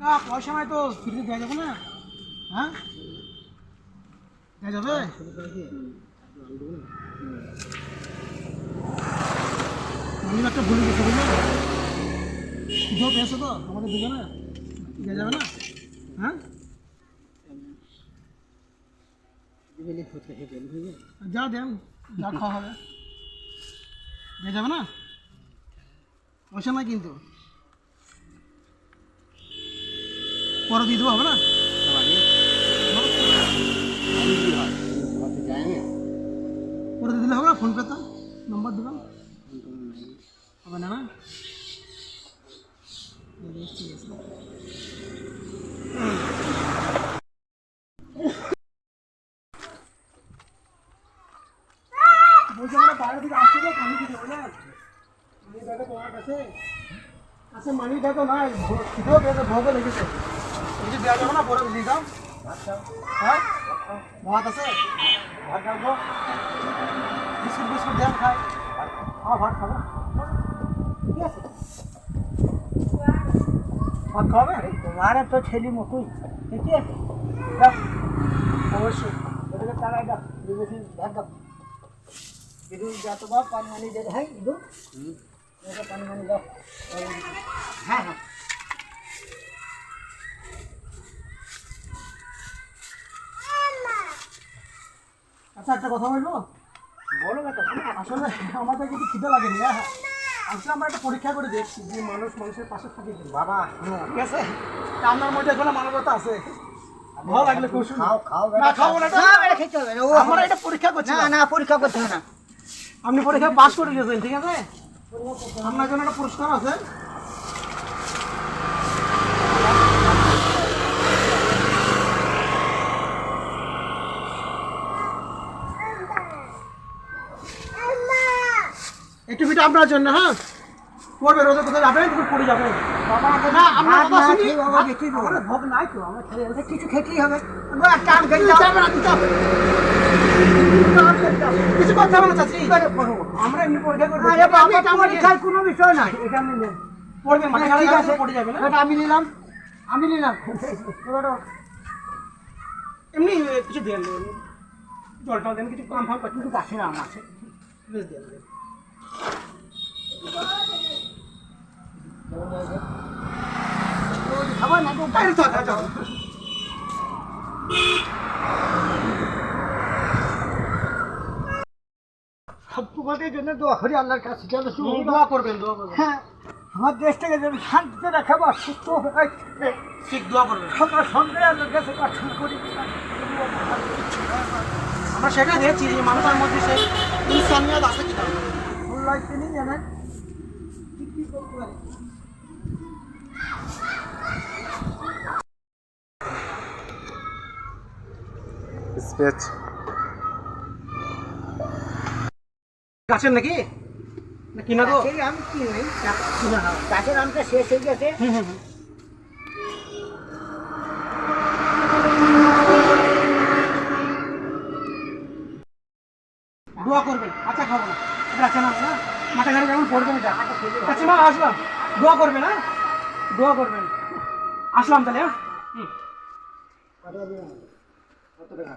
টাকা, পয়সা নাই তো ফ্রিতে দেওয়া যাবে না। হ্যাঁ? দেওয়া যাবে? আমি একটা ভুলে গেছি বুঝলে দুধ পেয়েছ তো? আমাদের দুজনে? দেওয়া যাবে না? হ্যাঁ? যা দেন, যা খাওয়া হবে। দেওয়া যাবে না? পয়সা নাই কিন্তু। পরে দিয়ে দেবো হবে না পরে দিয়ে দিলে হবে না ফোন পে তো নম্বর দেবেন হবে না না ঠিক আছে বলছি আমরা বাইরে থেকে আসছি তো পানি খেতে বুঝলেন মানি ব্যাগে তোমার কাছে আচ্ছা মানি ব্যাগও নাই খিদেও পেয়েছে ভোগও লেগেছে কিছু দেওয়া যাবে না পরে দিয়ে দাও হ্যাঁ? ভাত আছে? ভাত খাব। বিস্কুট বিস্কুট দেন খাই। হ্যাঁ ভাত খাব। ঠিক আছে। ভাত খাবে তোমার তো ছেলে মকুই ঠিক আছে। অবশ্যই। ওটাকে টাকায় দাও। ভাত দাও। ইদু যত বা পানি মানি দে ভাই ইদু ওটা পানি মানি দাও। হ্যাঁ হ্যাঁ। আচ্ছা একটা কথা বলব? বলো আসলে আমাদের কিছু খিদে লাগেনি হ্যাঁ? আসলে আমরা একটা পরীক্ষা করে দেখছি যে মানুষ মানুষের পাশে থাকে। বাবা ঠিক আছে। আপনার মধ্যে এখনও মানবতা আছে? ভালো লাগলে খুশি খাও খাও না খাব না এটা। খেতে হবে না। আমরা এটা পরীক্ষা করছি না না। পরীক্ষা করতে হবে না। আপনি পরীক্ষা পাস করে গেছেন ঠিক আছে? আপনার জন্য একটা পুরস্কার আছে। একটু ভিটা আপনার জন্য হ্যাঁ? পড়বে রোজে কোথায় যাবেন তুমি পড়ে যাবেন না আমরা কথা শুনি। আমাদের ভোগ নাই তো আমরা খেয়ে ওটা কিছু খেতেই হবে। একটা আম খেতে কিছু যাবে না, দিতে হবে। কিছু করতে হবে না চাচি আমরা এমনি পরীক্ষা করব আরে বাবা এটা আমরা পরীক্ষার কোনো বিষয় নাই। এটা পড়বে ঠিক আছে। পড়ে যাবে না? এটা আমি নিলাম। আমি নিলাম। এবার এমনি কিছু দেন জল টল দেন কিছু কাম ফাম কাছে না আমার বেশ দেন। তোমাদের জন্য দোয়া করি আল্লাহর কাছে যেন দোয়া করবেন। দোয়া করবেন। হ্যাঁ আমার দেশটাকে যেন শান্তিতে রাখাবো আর সুস্থ ঠিক দোয়া করবেন। সকাল সন্ধ্যায় আল্লাহর কাছে প্রার্থনা করি। আমরা সেটাই দেখছি যে মানুষের মধ্যে সেই ইনসানিয়ত আছে কিনা। তিনি জানেন। স্পেচ গাছের নাকি? না কিনা গো? গাছের আম কি নেই গাছের আমটা শেষ হয়ে গেছে। দোয়া করবেন আচ্ছা খাব না। রাখে না না মাথা ঘাড়ে যেমন পড়বেন এটা আচ্ছা মা আসলাম। দোয়া করবেন হ্যাঁ? দোয়া করবেন। আসলাম তাহলে হ্যাঁ? হুম। কত টাকা